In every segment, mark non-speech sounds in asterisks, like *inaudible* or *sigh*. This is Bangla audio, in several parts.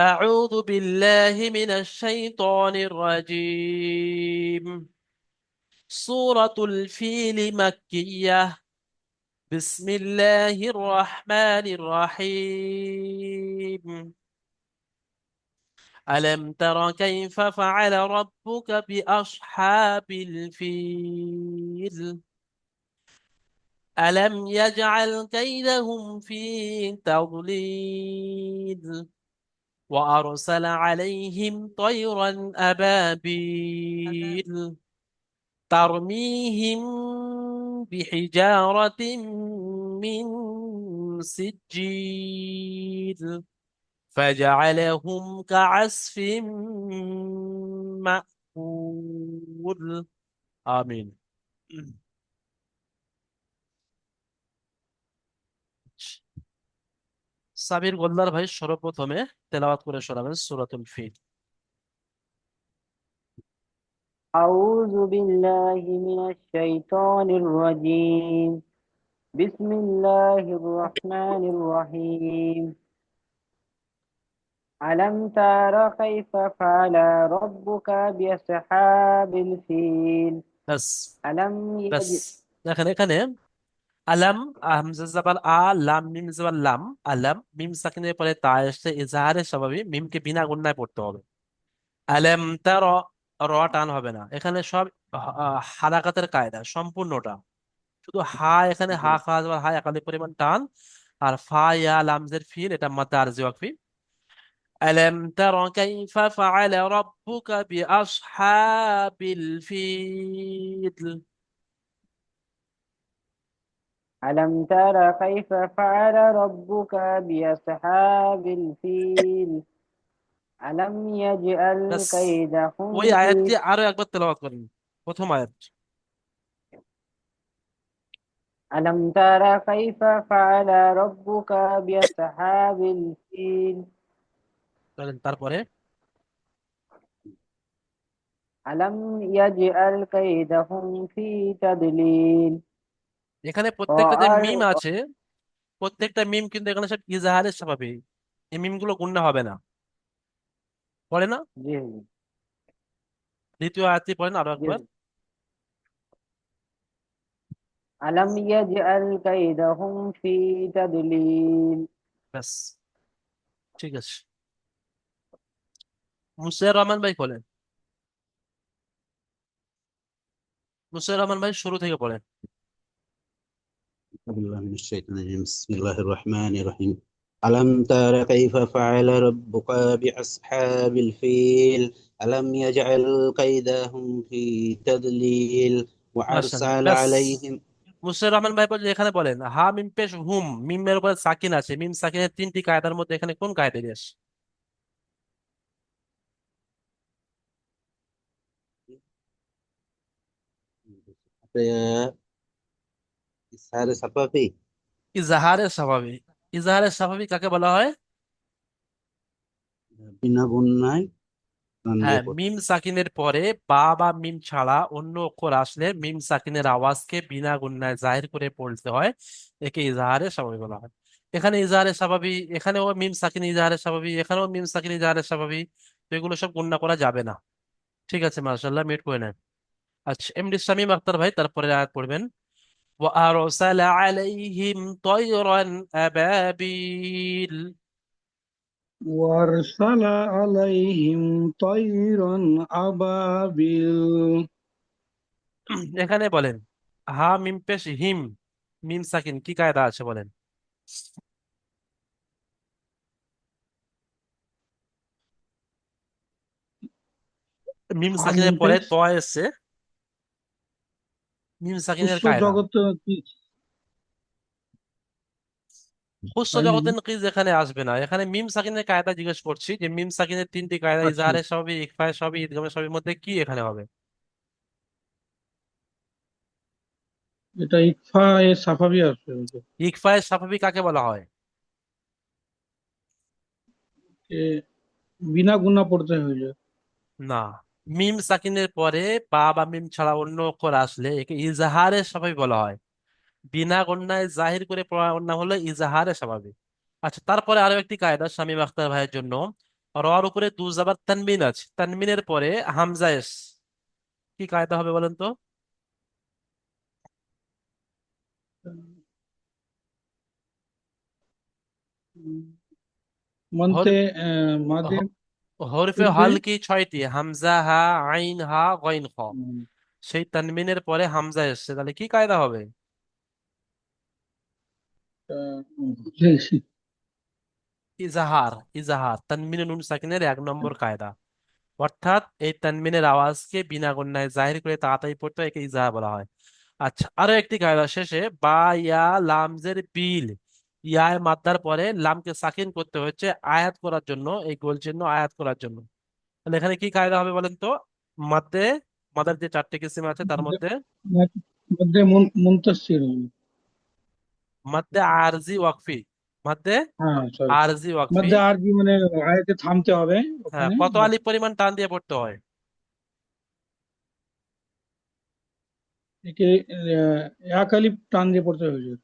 أعوذ بالله من الشيطان الرجيم. سورة الفيل مكية. بسم الله الرحمن الرحيم. ألم تر كيف فعل ربك بأصحاب الفيل؟ ألم يجعل كيدهم في تضليل؟ وأرسل عليهم طيرا أبابيل ترميهم بحجارة من سجيل فجعلهم كعصف مأكول. آمين. *clears throat* সাবির গোল্লার ভাই সর্বপ্রথমে তেলাওয়াত করে শোনাবেন সূরাতুল ফিল أعوذ بالله من الشيطان الرجيم بسم الله الرحمن الرحيم ألم تر كيف فعل ربك بأصحاب الفيل ব্যাস ألم ব্যাস يجد দেখেন এখানে আলাম হামজা আ লাম মিম জবাল লাম। আলাম মিম সাকিনের পরে তা এসে ইজহারের স্বাভাবিক মিমকে বিনা গুণায় পড়তে হবে। আলাম তা র র টান হবে না। এখানে সব হারাকাতের কায়দা সম্পূর্ণটা। শুধু হা এখানে হা খাওয়া হা একাধিক পরিমাণ টান। আর ফা ইয়া লামজের ফিল এটা মাতা আরজি ওয়াকফি আলাম তার কাইফা ফাআলা রাব্বুকা বিআসহাবিল ফিল। ألم تر كيف فعل ربك بأصحاب الفيل ألم يجعل بس كيدهم ওই في আয়াতটি আরো একবার তেলাওয়াত করেন প্রথম আয়াত ألم تر كيف فعل ربك بأصحاب الفيل করেন তারপরে ألم يجعل كيدهم في تضليل এখানে প্রত্যেকটা যে মিম আছে প্রত্যেকটা মিম কিন্তু এখানে সব ইজাহারের স্বভাবে এই মিমগুলো গুণনা হবে না। পড়ে না? দ্বিতীয় আয়াতটি পড়েন আরও একবার। আলাম ইয়াজআল কাইদাহুম ফি তাদলিল। ব্যাস। ঠিক আছে। মুসাইর রহমান ভাই বলেন মুসাইর রহমান ভাই শুরু থেকে বলেন بالله من الشيطان الرجيم بسم الله الرحمن الرحيم ألم تر كيف فعل ربك بأصحاب الفيل ألم يجعل كيدهم في تضليل মাশাআল্লাহ وأرسل ব্যাস عليهم মুসাইর রহমান ভাই বলেন এখানে বলেন হা মিম পেশ হুম মিমের উপরে সাকিন আছে মিম সাকিনের তিনটি কায়দার মধ্যে এখানে কোন কায়দা আসে সাফাফি? কাকে বলা হয়? বিনা বন্যায় হ্যাঁ মিম সাকিনের পরে বা বা মিম ছাড়া অন্য অক্ষর আসলে মিম সাকিনের আওয়াজকে বিনা গুণায় জাহির করে পড়তে হয়। একে ইজাহারে স্বাভাবিক বলা হয়। এখানে ইজাহারে স্বাভাবিক এখানেও মিম সাকিন ইজাহারে স্বাভাবিক এখানেও মিম সাকিন ইজাহারে স্বাভাবিক তো এগুলো সব গুণনা করা যাবে না। ঠিক আছে মার্শাল্লাহ মিউট করে নেন। আচ্ছা এমডি শামীম আক্তার ভাই তারপরে আয়াত পড়বেন। وأرسل عليهم طيرا أبابيل وأرسل عليهم طيرا أبابيل এখানে বলেন হা মিম পেশ হিম মিম সাকিন কি কায়দা আছে বলেন মিম সাকিনের আমিন পরে পেশ ত এসছে মিম সাকিনের উচ্চ কায়দা জগতে কি খুস্র হয়নি জগতের নকিজ এখানে আসবে না এখানে মিম সাকিনের কায়দা জিজ্ঞেস করছি যে মিম সাকিনের তিনটি কায়দা ইজাহারের সবই ইকফায়ের সবই ইদগামের সবই মধ্যে কি এখানে হবে এটা ইকফা এ সাফাবি আসবে ইকফায়ের স্বাভাবিক কাকে বলা হয় বিনা গুণা পড়তে হইলে না মিম সাকিনের পরে বা বা মিম ছাড়া অন্য অক্ষর আসলে একে ইজাহারের স্বাভাবিক বলা হয়। বিনা গণ্যায় জাহির করে পড়ার নাম হলো ইজাহারে স্বাভাবিক। আচ্ছা তারপরে আরও একটি কায়দা শামীম আখতার ভাইয়ের জন্য। রর উপরে দু জাবার তানবিন আছে। তানবিনের পরে হামজা এস। কি কায়দা হবে বলেন তো? মন্তে আহ, মাদে হ- হরফে হল কি ছয়টি হামজা হা আইন হা গইন খ। সেই তানমিনের পরে হামজা এসছে তাহলে কি কায়দা হবে? ইজাহার ইজাহার তানমিনে নুন সাকিনের এক নম্বর কায়দা। অর্থাৎ এই তানমিনের আওয়াজকে বিনা গুণায় জাহির করে তাড়াতাড়ি পড়তে হয় একে ইজাহার বলা হয়। আচ্ছা আরও একটি কায়দা শেষে বা ইয়া লামজের বিল। ইয়ায় মাদ্দার পরে লামকে সাকিন করতে হচ্ছে আয়াত করার জন্য এই গোল চিহ্ন আয়াত করার জন্য। তাহলে এখানে কি কায়দা হবে বলেন তো? মাদ্দে মাদার যে চারটি কিসিম আছে তার মধ্যে মধ্যে মুনতাসির হবে। আরজি ওয়াকফি। হ্যাঁ আরজি ওয়াকফি। মধ্যে মানে আয়াতে থামতে হবে হ্যাঁ কত আলিফ পরিমাণ টান দিয়ে পড়তে হয়? একে এক আলিফ টান দিয়ে পড়তে হয়েছে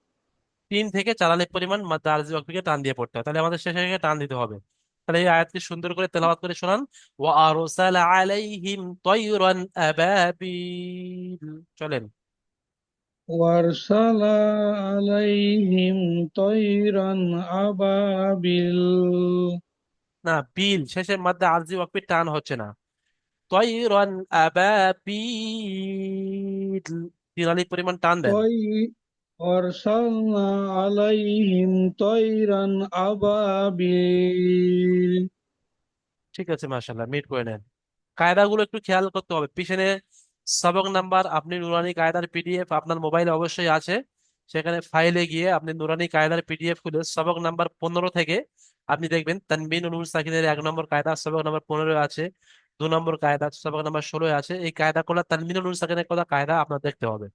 তিন থেকে চার আলিফ পরিমাণ মাদ্দে আরজি ওয়াকফিকে টান দিয়ে পড়তে হয় তাহলে আমাদের শেষে গিয়ে টান দিতে হবে তাহলে এই আয়াতটি সুন্দর করে তেলাওয়াত করে শোনান ওয়া আরসালা আলাইহিম তায়রান আবাবিল চলেন وأرسل عليهم طيرا أبابيل না বিল শেষের মধ্যে আরজি ওয়াকফি টান হচ্ছে না তায়রান আবাবিল তিন আলিফ পরিমাণ টান দেন طي أرسلنا عليهم طيرا أبابيل ঠিক আছে মাশাল্লাহ মিট করে নেন কায়দাগুলো একটু খেয়াল করতে হবে পিছনে সবক নাম্বার আপনি নুরানি কায়দার পিডিএফ আপনার মোবাইলে অবশ্যই আছে সেখানে ফাইলে গিয়ে আপনি নুরানি কায়দার পিডিএফ খুলে সবক নাম্বার পনেরো থেকে আপনি দেখবেন তানবিন ও নুন সাকিনের এক নম্বর কায়দা সবক নাম্বার পনেরো আছে দু নম্বর কায়দা সবক নাম্বার ষোলো আছে এই কায়দাগুলো তানবিন ও নুন সাকিনের কথা কায়দা আপনার দেখতে হবে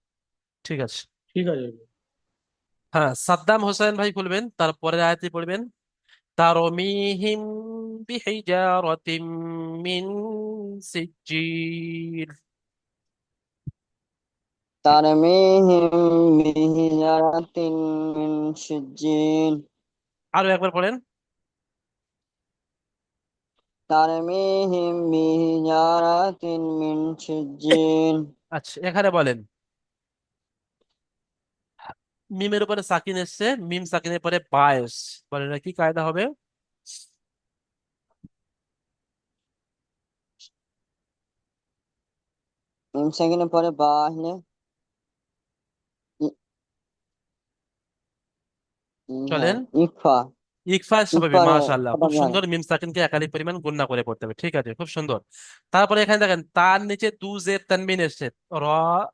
ঠিক আছে ঠিক আছে হ্যাঁ সাদ্দাম হোসেন ভাই খুলবেন তারপরের আয়াতে পড়বেন তারমিহিম বিহিজারাতিম মিন সিজ্জিল তারমিহিম বিহিজারাতিন মিন সিজ্জিল আরও একবার পড়েন। তারমিহিম বিহিজারাতিন মিন সিজ্জিল আচ্ছা এখানে বলেন। মিমের উপরে সাকিন এসছে মিম সাকিনের পরে বা এসছে বলেন এটা কি কায়দা হবে? মিম সাকিনের পরে বা আসলে চলেন। ইকফা। ইকফা স্বাভাবিক মাশাআল্লাহ। খুব সুন্দর মিম সাকিনকে একাধিক পরিমাণ গুণনা করে পড়তে হবে ঠিক আছে খুব সুন্দর। তারপরে এখানে দেখেন তার নিচে দু জে তানবিন এসছে। র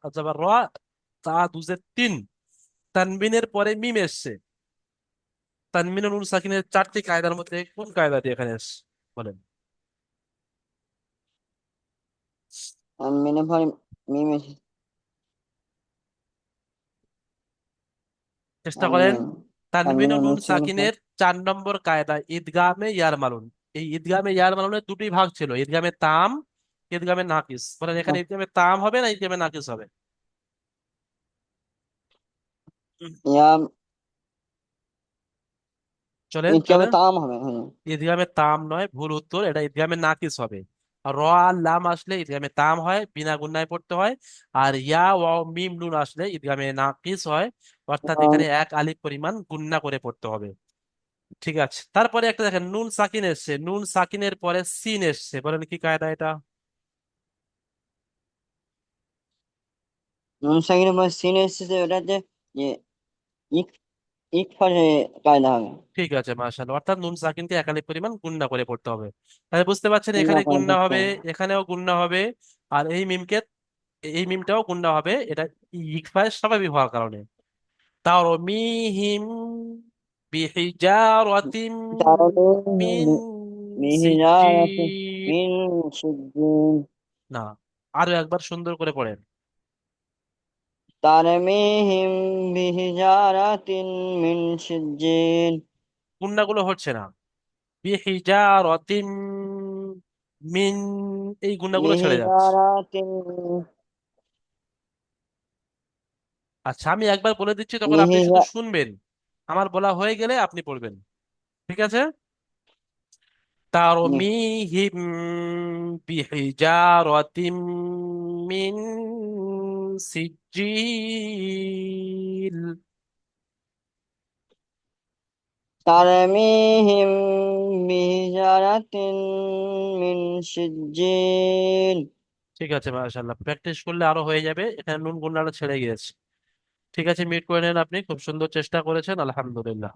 অথবা র তা দু জে তিন। তানবিনের পরে মিম এসছে। তানবিন নুন সাকিনের চারটি কায়দার মধ্যে কোন কায়দাটি এখানে এসছে বলেন। পরে মিম চেষ্টা করেন। তানবিন ও নুন সাকিনের সাকিনের চার নম্বর কায়দা ঈদগামে ইয়ার মালুন। এই ঈদগামে ইয়ার মালুনের দুটি ভাগ ছিল ঈদগামে তাম ঈদগামে নাকিস। বলেন এখানে ঈদগামে তাম হবে না ঈদগামে নাকিস হবে ইয়া চলেন চলেন। তাম হবে হ্যাঁ। ঈদগামে তাম নয় ভুল উত্তর এটা ঈদগামে নাকিস হবে। আর র আর লাম আসলে ঈদগামে তাম হয় বিনা পড়তে হয়। আর ইয়া ও মিম নুন আসলে ঈদগামে নাকিস হয়। অর্থাৎ এখানে এক আলিফ পরিমাণ করে পড়তে হবে। ঠিক আছে তারপরে একটা দেখেন নুন সাকিন এসছে। নুন সাকিনের পরে সিন এসছে। বলেন কি কায়দা এটা? নুন সাকিনের পরে সিন এসেছে ওটাতে যে ইক ইক ফারে কায়না হবে ঠিক আছে মাশাআল্লাহ। অর্থাৎ নুন সাকিনকে একাধিক পরিমাণ গুণনা করে পড়তে হবে। তাহলে বুঝতে পারছেন এখানে গুণনা হবে এখানেও গুণনা হবে আর এই মিমকে এই মিমটাও গুণনা হবে। এটা ইকফায় স্বাভাবিক হওয়ার কারণে। তারমিহিম বিহিজারাতিম মিন সিজ্জিন। না আরও একবার সুন্দর করে পড়েন। তারমিহিম বিহিজারাতিন মিন সিজ্জিন। হচ্ছে না। বিহিজারাতিন মিন এই গুণাগুলো ছেড়ে যাচ্ছে। আচ্ছা আমি একবার বলে দিচ্ছি তখন আপনি শুধু শুনবেন। আমার বলা হয়ে গেলে আপনি পড়বেন। ঠিক আছে? তারমিহিম বিহিজারাতিন মিন سجيل ترميهم بحجارة من سجيل ঠিক আছে মাশাআল্লাহ প্র্যাকটিস করলে আরো হয়ে যাবে এখানে নুন গুন্নাটা ছেড়ে গিয়েছে ঠিক আছে মিট করে নেন আপনি খুব সুন্দর চেষ্টা করেছেন আলহামদুলিল্লাহ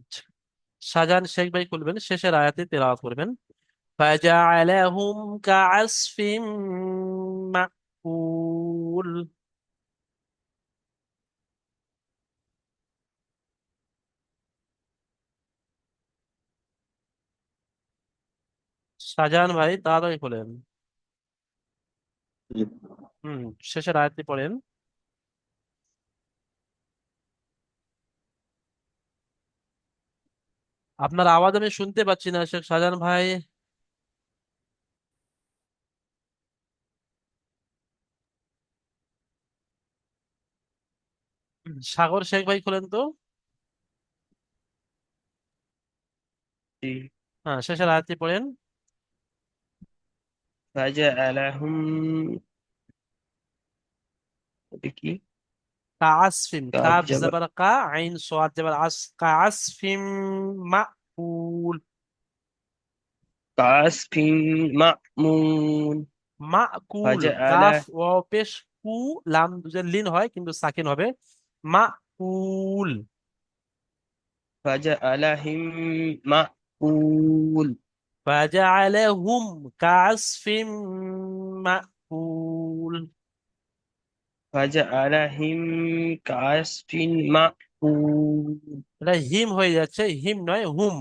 আচ্ছা। শাহজাহান শেখ ভাই খুলবেন শেষের আয়াতে তেলাওয়াত করবেন فجعلهم كعصف مأكول শাহজাহান ভাই তাড়াতাড়ি খোলেন হুম শেষের আয়াতটি পড়েন। আপনার আওয়াজ আমি শুনতে পাচ্ছি না শেখ শাহজাহান ভাই। সাগর শেখ ভাই খোলেন তো? হ্যাঁ শেষের আয়াতটি পড়েন। فجعلهم এটা কি কাসফিম কাফ কাফ জবর জবর কা আইন সোয়াদ জবর আস কাসফিম মাকুল كعصف مأمون মাকুল فجعل কাফ ও পেশ কু লাম দুজের লিন হয় কিন্তু সাকিন হবে মাকুল فجعلهم مأكول فجعلهم كعصف مأكول فجعلهم كعصف مأكول এটা হিম হয়ে যাচ্ছে হিম নয় হুম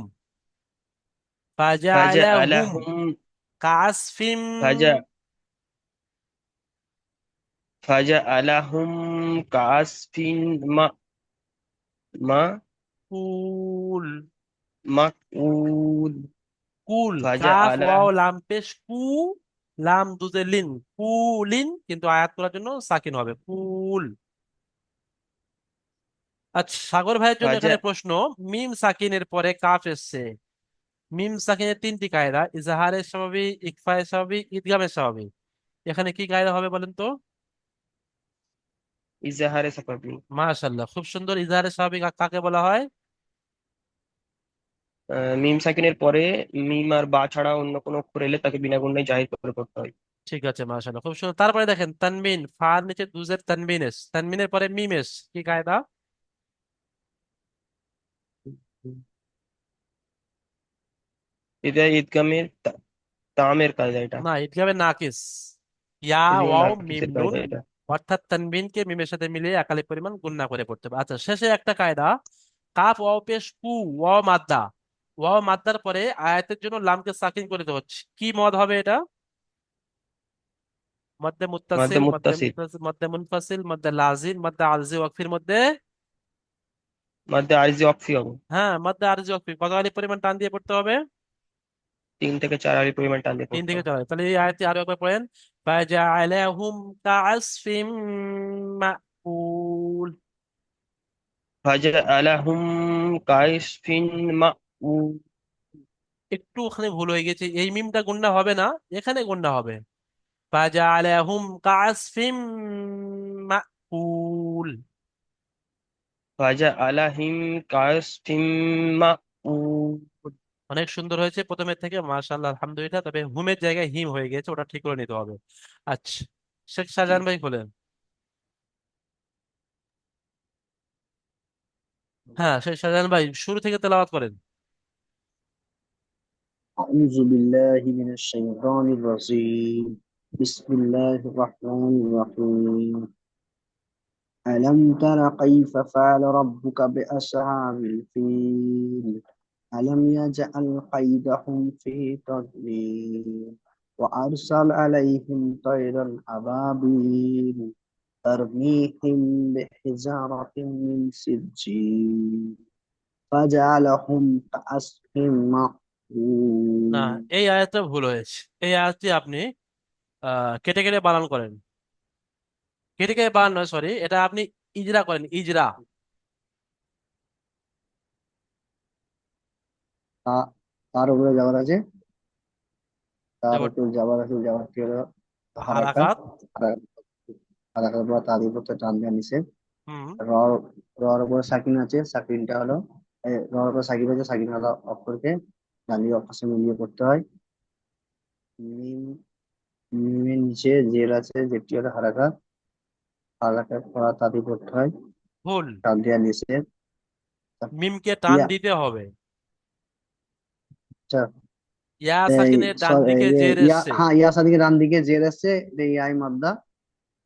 فجعلهم فجعلهم كعصف فجع فجعلهم كعصف ما ما مأكول مأكول কুল কাফ ওয়াও লাম পেশ কু লাম দুজে লিন কুলিন কিন্তু আয়াত করার জন্য সাকিন হবে। কুল। আচ্ছা সাগর ভাইয়ের জন্য হ্যাঁ, এখানে প্রশ্ন মিম সাকিনের পরে কাফ এসছে। মিম সাকিনের তিনটি কায়দা ইজাহারের স্বাভাবিক ইকফায়ের স্বাভাবিক ইদগামের স্বাভাবিক। এখানে কি কায়দা হবে বলেন তো? ইজাহারে স্বাভাবিক। মাশাআল্লাহ খুব সুন্দর ইজাহারের স্বাভাবিক কাকে বলা হয়? মিম সাকিনের পরে মিম আর বা ছাড়া অন্য কোনো অক্ষর এলে তাকে বিনা গুণায় জাহির করে পড়তে হয়। ঠিক আছে মাশাআল্লাহ খুব সুন্দর। তারপরে দেখেন তানবিন ফার নিচে দুজের তানবিন এস। তানবিনের পরে মিম এস। কি কায়দা? এটা ঈদগামের তামের কায়দা এটা। না ইদগামে নাকিস। ইয়া ওয়াও মিম নুন। অর্থাৎ তানবিনকে মিমের সাথে মিলিয়ে একালিক পরিমাণ গুণনা করে পড়তে হবে। আচ্ছা শেষে একটা কায়দা। কাফ ওয়াও পেশ কু ওয়াও মাদ্দা। ওয়াও মাদ্দার পরে আয়াতের জন্য লামকে সাকিন করে দিতে হচ্ছে। কি মদ হবে এটা? মধ্যে মুত্তাসিল মধ্যে মধ্যে মুনফাসিল মধ্যে লাজিম মধ্যে আরজি ওয়াকফির মধ্যে মাদ্দে আরজি অক্সি হবে। হ্যাঁ মধ্যে আরজি ওয়াকফি। কত আলিফ পরিমাণ টান দিয়ে পড়তে হবে? তিন থেকে চার আলি পরিমাণ টান দিয়ে তিন পড়তে থেকে হবে। চার তাহলে এই আয়াতটি আরও একবার পড়েন। ফাজআলাহুম কাআসফিম মাকুল। ফাজআলাহুম কাইসফিন মাউল একটু ওখানে ভুল হয়ে গেছে। এই মিমটা গুণনা হবে না এখানে গুণনা হবে। ফাজআলাহুম কাআসফিম মাকুল। কাইসফিন মাউল অনেক সুন্দর হয়েছে প্রথমের থেকে মাশাআল্লাহ আলহামদুলিল্লাহ। তবে হুমের জায়গায় হিম হয়ে গেছে ওটা ঠিক করে নিতে হবে। আচ্ছা শেখ শাহজাহান ভাই খোলেন হ্যাঁ শেখ শাহজাহান ভাই শুরু থেকে তেলাওয়াত করেন। أعوذ بالله من الشيطان الرجيم. بسم الله الرحمن الرحيم. ألم تر كيف فعل ربك بأصحاب الفيل؟ ألم يجعل كيدهم في تضليل؟ وأرسل عليهم طيرا أبابيل ترميهم بحجارة من سجيل. فجعلهم كعصف না এই আয়াতটা ভুল হয়েছে। এই আয়াতটি আপনি কেটে কেটে বানান করেন। কেটে কেটে বানান নয় সরি এটা আপনি ইজরা করেন ইজরা। তার উপরে যাবার আছে। তার উপর যাবার আছে যাবার কি হলো? হারাকাত। হারাকাত বা তার উপর টান দেওয়া নিষেধ। রর রর উপর সাকিন আছে সাকিনটা হলো রর উপর সাকিন আছে সাকিন হলো অপরকে অক্ষর সঙ্গে মিলিয়ে পড়তে হয়। মিম মিমের নিচে জের আছে যেটি হলো হারাকাত হারাকাত পড়া তাদের পড়তে হয়। ভুল। টান দেওয়া নিষেধ মিমকে টান ইয়া। দিতে হবে। আচ্ছা। ইয়া এই সাকিনের ডান সর- এই দিকে যে জের ইয়া এসছে। হ্যাঁ ইয়া সাদিকে ডান দিকে জের এসছে। এটা ইয়াই মাদ্দা।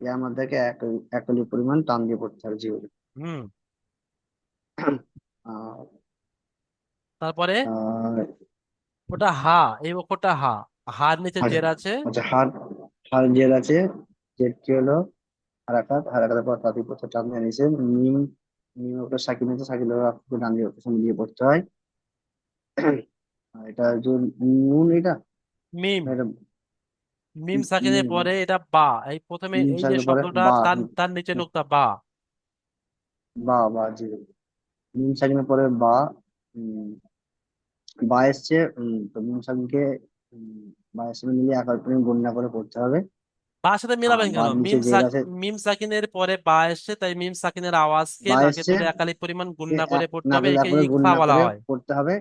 ইয়া মাদ্দাকে এক একলি পরিমাণ টান দিয়ে পড়তে হবে জিও হুম। আর তারপরে? ওটা হা এই অক্ষরটা হা। হার নিচে জের আছে। আচ্ছা হার হার জের আছে। জেরটি হলো? হারাকাত হারাকাতের পর তাদের পড়তে টান দিয়ে নিচে মিম মিম ডান অক্ষর মিলিয়ে পড়তে হয়। এটা যে নুন এটা? মিম। এটা মিম সাকিনের পরে এটা বা। এই প্রথমে মিম এই যে সাকিনের পরে শব্দটা বা। তার তার নিচে নোক্তা বা। বা বা জি। মিম সাকিনের পরে বা উম, বা এসছে উম, তো মিম সাকিনকে উম, বা এর সঙ্গে মিলিয়ে একার পরিমাণ গণনা করে পড়তে হবে। বা সাথে মেলাবেন কেন? নিচে মিম জের সাক আছে মিম সাকিনের পরে বা এসছে তাই মিম সাকিনের আওয়াজকে বা নাকে এসছে তুলে একালি পরিমাণ গুণনা করে পড়তে হবে একে করে ইকফা গণনা বলা করে হয়। পড়তে হবে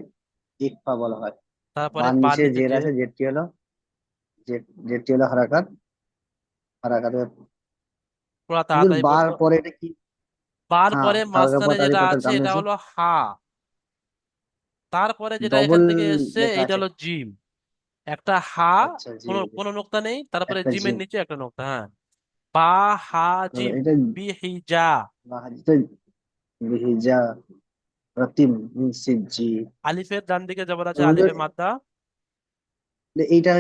ইকফা বলা হয়। তারপরে নিচে নিচে জের আছে জেরটি হলো জের জেরটি হলো হারাকাত। হারাকাতের পুরা তাড়াতাড়ি বার পরে এটা কি বার হ্যাঁ পরে মাঝখানে যেটা আছে এটা হলো হা। তারপরে যেটা এখান থেকে এসছে আছে। হলো জিম। একটা হা আচ্ছা জি কোনো। কোনো নোক্তা নেই তারপরে একটা জিমের জিম। নিচে একটা নোক্তা হ্যাঁ। বা হা জিম এটা বিহিজা বাহাজিতে বিহিজা রতিম মিন সিজ্জি আলিফের ডান দিকে জবর আছে হুজুর আলিফে মাদ্দা। এইটা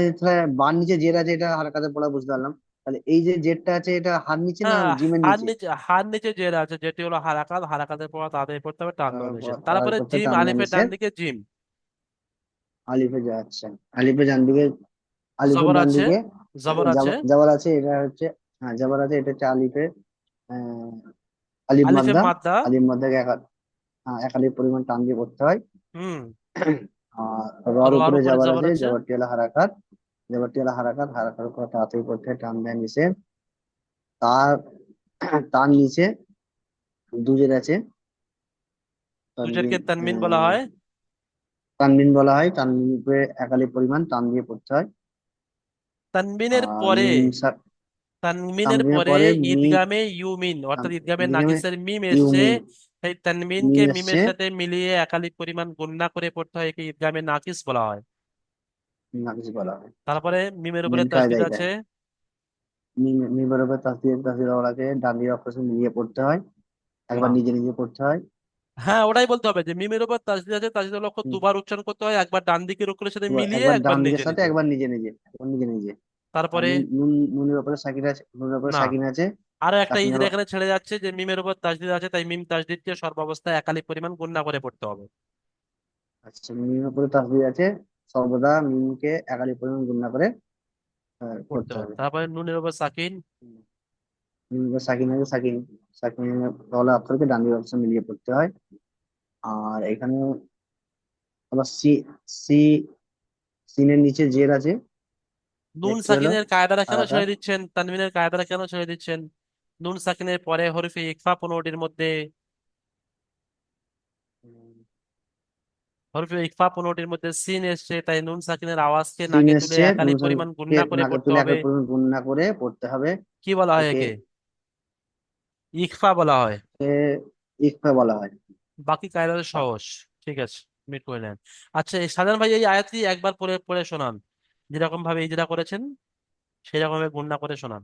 বার নিচে জের আছে এটা হারাকাতে পড়া বুঝতে পারলাম। তাহলে এই যে জেরটা আছে এটা হার নিচে না হ্যাঁ জিমের হার নিচে? নিচে হার নিচে জের আছে যেটি হলো হারাকাত হারাকাতের পর তাড়াতাড়ি পড়তে হবে টান দেওয়া তারপরে করতে জিম আলিফের ডান দিকে জিম। আলিফে যা আচ্ছা। আলিফে ডান দিকে আলিফের জবর ডান আছে দিকে জবর আছে। জাব- জাবার আছে এটা হচ্ছে হ্যাঁ জাবার আছে এটা হচ্ছে আলিফে আহ, আলিফ আলিফে মাদ্দা। মাদ্দা। আলিফ মাদ্দাকে এক হ্যাঁ এক আলিফ পরিমাণ টান দিয়ে করতে হয়। হুম। আর রর রর উপরে উপরে জাবার জবর আছে আছে। জাবারটি হলো হারাকাত। জাবারটি হলো হারাকাত হারাকাত করে তাড়াতাড়ি হয় টান দেয় নিষেধ তার তার নিচে দুজের আছে। দুজেরকে তানবিন বলা হয়। তানবিন বলা হয়। তানবিন উপরে এক আলিফ পরিমাণ টান দিয়ে পড়তে হয়। তানমিনের পরে তানমিনের পরে ঈদগামে ইউমিন অর্থাৎ ঈদগামে নাকিসের মিম এসছে। সেই তানমিনকে মিমের সাথে মিলিয়ে একালিক পরিমাণ গুণনা করে পড়তে হয় একে ঈদগামে নাকিস বলা হয়। বলা হয় তারপরে মিমের উপরে তাসদিদ আছে। মিম মিমের উপরে তাসদিদ তাসদিদ ওলাকে ডান দিয়ে অক্ষর সঙ্গে মিলিয়ে পড়তে হয়। একবার নিজে নিজে পড়তে হয়। হ্যাঁ ওটাই বলতে হবে যে মিমের উপর তাসদিদ আছে তাসদিদের অক্ষর হুম। দুবার উচ্চারণ করতে হয় একবার ডান দিকের অক্ষরের সাথে তো মিলিয়ে একবার একবার ডান দিকের নিজে সাথে নিজে। একবার নিজে নিজে একবার নিজে নিজে। আর তারপরে নুন নুন নুনের উপরে সাকিন আছে নুনের উপরে না। সাকিন আছে। আরও একটা ইজরা এখানে ছেড়ে যাচ্ছে যে মিমের উপর তাসদিদ আছে তাই মিম তাসদিদকে সর্বাবস্থায় একালিক পরিমাণ গুণনা করে পড়তে হবে। আচ্ছা মিমের উপরে তাসদিদ আছে সর্বদা মিমকে এক আলিফ পরিমাণ গুণনা করে পড়তে হবে হবে। তারপরে নুনের উপর সাকিন? মিমের সাকিন আছে সাকিন সাকিনের গলা অক্ষরকে ডান অক্ষর সঙ্গে মিলিয়ে পড়তে হয়। আর এখানে আবার সি সি সিনের নিচে জের আছে। নুন সাকিনের কায়দাটা কেন ছেড়ে দিচ্ছেন? তানবিনের কায়দাটা কেন ছেড়ে দিচ্ছেন? নুন সাকিনের পরে হরফে ইকফা পনেরোটির মধ্যে হরফে ইকফা পনেরোটির মধ্যে সিন এসছে তাই নুন সাকিনের আওয়াজকে সিন নাকে তুলে এসছে একালি নুন পরিমাণ গুণনা করে নাকে পড়তে তুলে হবে পরিমাণ গুণনা করে পড়তে হবে কি বলা হয় একে একে ইকফা বলা হয় এ ইকফা বলা হয় বাকি কায়দাটা সহজ ঠিক আছে মিট করে নেন আচ্ছা এই সাজান ভাই এই আয়াতটি একবার পড়ে পড়ে শোনান যেরকম ভাবে ইজরা করেছেন সেরকম ভাবে গুণনা করে শোনান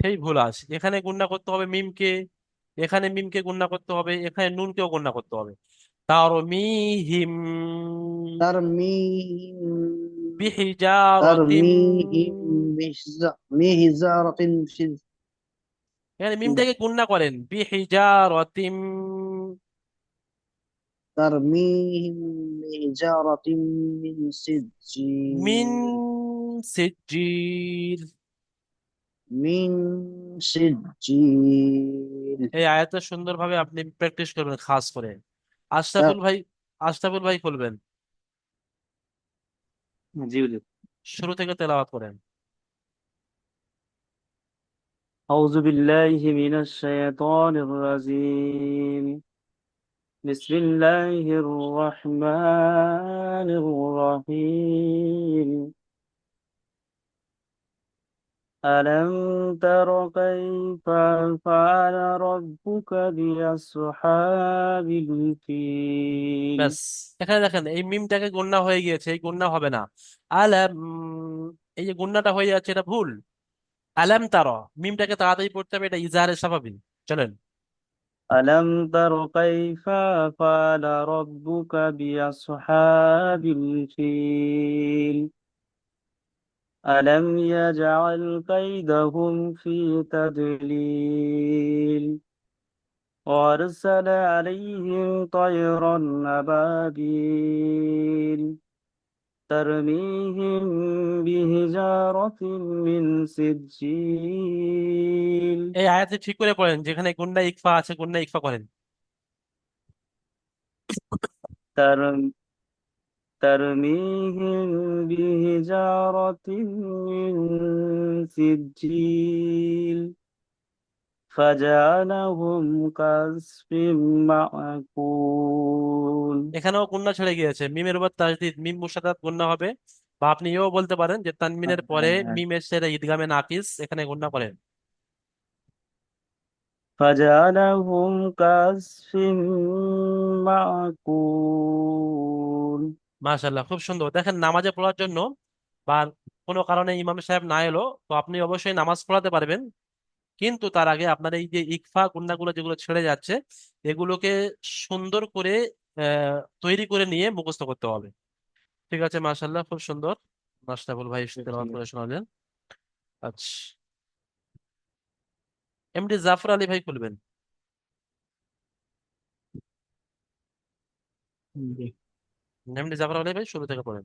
সেই ভুল আছে। এখানে গুণনা করতে হবে মিমকে এখানে মিমকে গুণনা করতে হবে এখানে নুনকেও গুণনা করতে হবে। তারমিহিম তারমিহিম বিহজারাতিম মিহজারাতিম এখানে মিমটাকে গুণনা করেন। বিহজারাতিম ترميهم بحجارة من মিন سجيل সিজিল من سجيل এই আয়াতটা সুন্দরভাবে আপনি প্র্যাকটিস করবেন খাস করে আশরাফুল ভাই আশরাফুল ভাই খুলবেন জি হুজুর শুরু থেকে তেলাওয়াত করেন أعوذ بالله من الشيطان الرجيم بسم الله الرحمن الرحيم ألم تر كيف فعل ربك بأصحاب الفيل ব্যাস এখানে দেখেন এই মিমটাকে গুণনা হয়ে গিয়েছে এই গুণনা হবে না আলাম এই যে গুণনাটা হয়ে যাচ্ছে এটা ভুল আলাম তারা মিমটাকে তাড়াতাড়ি পড়তে হবে এটা ইজাহারের স্বাভাবিক চলেন ألم تر كيف فعل ربك بأصحاب الفيل؟ ألم يجعل كيدهم في تضليل وأرسل عليهم طيرا أبابيل. ترميهم بحجارة من سجيل এই আয়াতে ঠিক করে পড়েন যেখানে গুণনা ইকফা আছে গুণনা ইকফা করেন ترم ترميهم بحجارة من سجيل ফাজালাহুম কাসফিম মাকুল এখানেও গুন্না ছেড়ে গিয়েছে। মিমের উপর তাসদীদ মিম মুশাদ্দাদ গুন্না হবে। বা আপনি এও বলতে পারেন যে তানমিনের পরে মিম এসে ঈদগামে নাকিস এখানে গুন্না করেন ফাজালাহুম কাসফিম মাকুল মাশাআল্লাহ খুব সুন্দর। দেখেন নামাজে পড়ার জন্য বা কোনো কারণে ইমাম সাহেব না এলো তো আপনি অবশ্যই নামাজ পড়াতে পারবেন। কিন্তু তার আগে আপনার এই যে ইকফা গুন্নাগুলো যেগুলো ছেড়ে যাচ্ছে এগুলোকে সুন্দর করে তৈরি করে নিয়ে মুখস্থ করতে হবে। ঠিক আছে মাশাল্লাহ খুব সুন্দর। মাশরাফুল ভাই তেলাওয়াত করে শোনালেন। আচ্ছা। এমডি জাফর আলী ভাই খুলবেন। এমডি জাফর আলী ভাই শুরু থেকে পড়েন।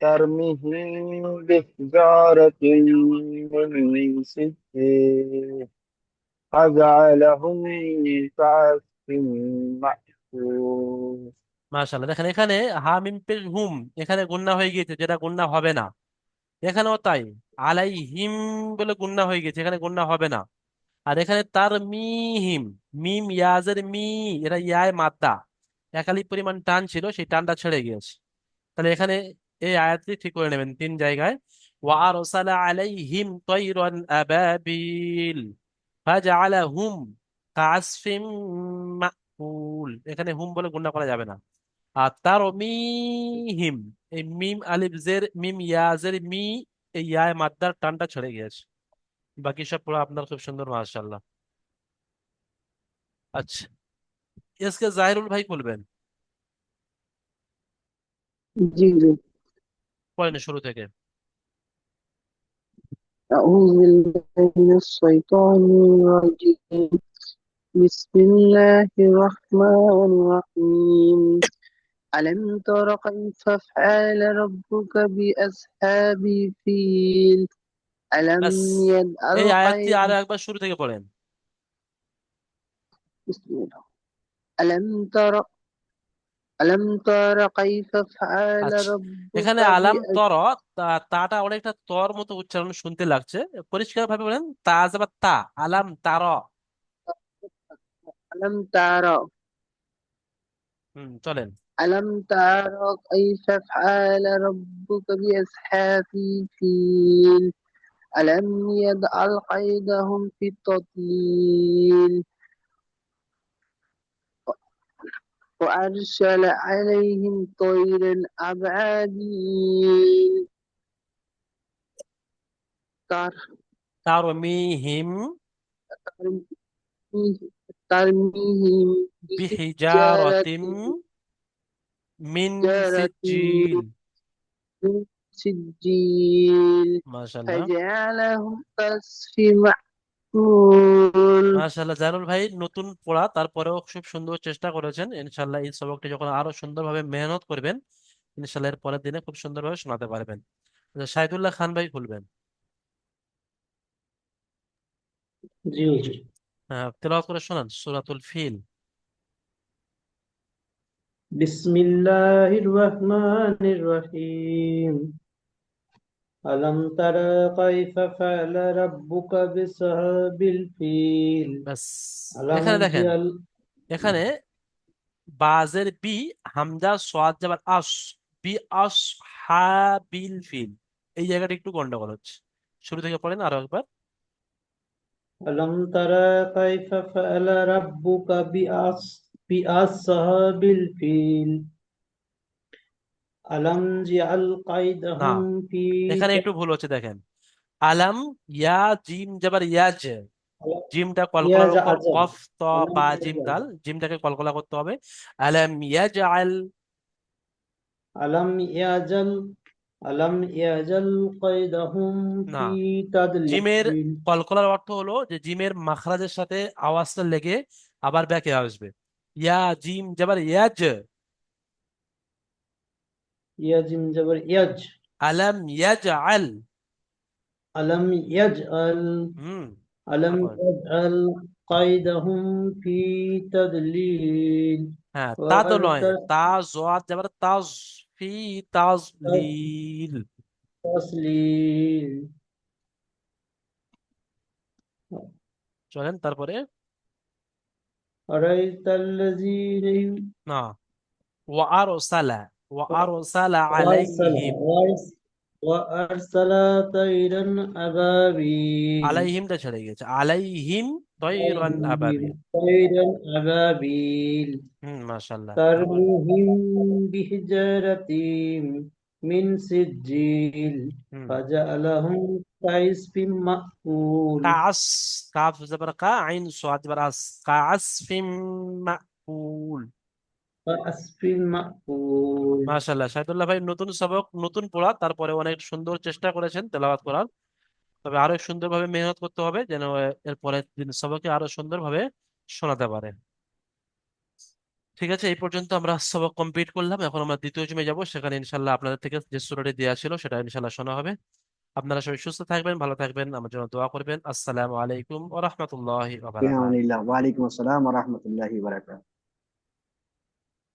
ترميهم بحجارة من سجيل فجعلهم كعصف مأكول মাশাল্লাহ দেখেন এখানে হা মিম পেশ হুম এখানে গুন্না হয়ে গিয়েছে যেটা গুন্না হবে না এখানেও তাই আলাই হিম বলে গুন্না হয়ে গেছে এখানে গুন্না হবে না আর এখানে তার মিহিম মিম ইয়াজের মি এটা ইয়ায় মাদ্দা একালি পরিমাণ টান ছিল সেই টানটা ছেড়ে গিয়েছে তাহলে এখানে এই আয়াতটি ঠিক করে নেবেন, তিন জায়গায় আরসালা আলাইহিম তায়রান আবাবিল ফাজআলাহুম কাসফিম মাকুল। এখানে হুম বলে গুণনা করা যাবে না। আর তার মিহিম এই মিম আলিফ জের, মিম ইয়াজের মি, এই ইয়ায় মাদ্দার টানটা ছড়ে গিয়েছে। বাকি সব পুরো আপনার খুব সুন্দর, মাশাআল্লাহ। আচ্ছা এসকে জাহিরুল ভাই বলবেন জি জি। أقوال شروطها كام؟ أعوذ بالله من الشيطان الرجيم. بسم الله الرحمن الرحيم. ألم تر كيف فعل ربك بأصحاب الفيل؟ ألم بس يجعل هي عيادتي على أكبر شروط يا قرآن. بسم الله. ألم تر আচ্ছা, এখানে আলাম তর তাটা অনেকটা তর মতো উচ্চারণ শুনতে লাগছে। পরিষ্কার ভাবে বলেন তা বা তা আলাম তার। আলাম তার। হুম চলেন। আলম তার কাইফা ফাআল রাব্বুকা তাদলিল وأرسل عليهم طير أبعادين تر ترميهم ترميهم بحجارة من سجيل. من سجيل. ما شاء الله. فجعلهم معهم মাশাআল্লাহ জানুল ভাই নতুন পড়া তারপরেও খুব সুন্দর চেষ্টা করেছেন। ইনশাআল্লাহ এই সবকটি যখন আরও সুন্দরভাবে মেহনত করবেন ইনশাআল্লাহ এর পরের দিনে খুব সুন্দরভাবে শোনাতে পারবেন। আচ্ছা, সাইদুল্লাহ খান ভাই খুলবেন। জি। হ্যাঁ তেলাওয়াত করে শোনান সূরাতুল ফিল। বিসমিল্লাহির রহমানির রহিম। ألم تر كيف فعل ربك بأصحاب الفيل ব্যাস ألم এখানে দেখেন يجعل এখানে বাজের বি হামজা সোয়াদ যাবার আস বি আস হাবিল ফিল এই জায়গাটা একটু গন্ডগোল হচ্ছে শুরু থেকে পড়েন আরো একবার ألم تر كيف فعل ربك بأص بأصحاب الفيل আলাম ফি এখানে একটু ভুল হচ্ছে দেখেন। আলাম ইয়া জিম যাবার ইয়াজ জিমটা কলকলা ইয়াজ কফ ত বা জিম ইয়াজ। জিমটাকে কলকলা করতে হবে। আলাম ইয়াজআল আলাম ইয়াজাল আলাম ইয়াজাল না, ফি জিমের তাদলিল কলকলার অর্থ হলো যে জিমের মাখরাজের সাথে আওয়াজটা লেগে আবার ব্যাকে আসবে। ইয়া জিম যাবার ইয়াজ يجم جبر يج আলাম ইয়াজআল ألم يجعل হুম ألم তারপর يجعل قيدهم في تضليل হ্যাঁ তা তো নয় وأرسل তা জোয়াদ যাবার তাজ ফি তাজলিল تسليل চলেন তারপরে أرأيت الذين না ওয়া আরসালা ওয়া আরসালা وأرسل আলাইহিম وأرس- وأرسل طيرا أبابيل আলাইহিমটা ছেড়ে গেছে আলাইহিম তৈরান عليهم আবাবিল طيرا أبابيل হুম মাশাআল্লাহ তারপর ترميهم بحجارة من سجيل হুম فجعلهم كعصف مأكول কাস কাফ জবর কা আইন সাদ জবর আস কাসফিম মাকুল كعصف مأكول মাশাল্লাহ সাইদুল্লাহ ভাই নতুন সবক নতুন পড়া তারপরে অনেক সুন্দর চেষ্টা করেছেন করার। তবে আরও সুন্দরভাবে মেহনত করতে হবে যেন এরপরে সবকে আরও সুন্দরভাবে শোনাতে পারে। ঠিক আছে এই পর্যন্ত আমরা সবক কমপ্লিট করলাম। এখন আমরা দ্বিতীয় জুমে যাব সেখানে ইনশাল্লাহ আপনাদের থেকে যে সুরাটি দেওয়া ছিল সেটা ইনশাল্লাহ শোনা হবে। আপনারা সবাই সুস্থ থাকবেন ভালো থাকবেন আমার জন্য দোয়া করবেন। আসসালামু আলাইকুম ওয়া রাহমাতুল্লাহি ওয়া বারাকাতুহু। ওয়া আলাইকুম আসসালাম ওয়া রাহমাতুল্লাহি ওয়া বারাকাতুহু।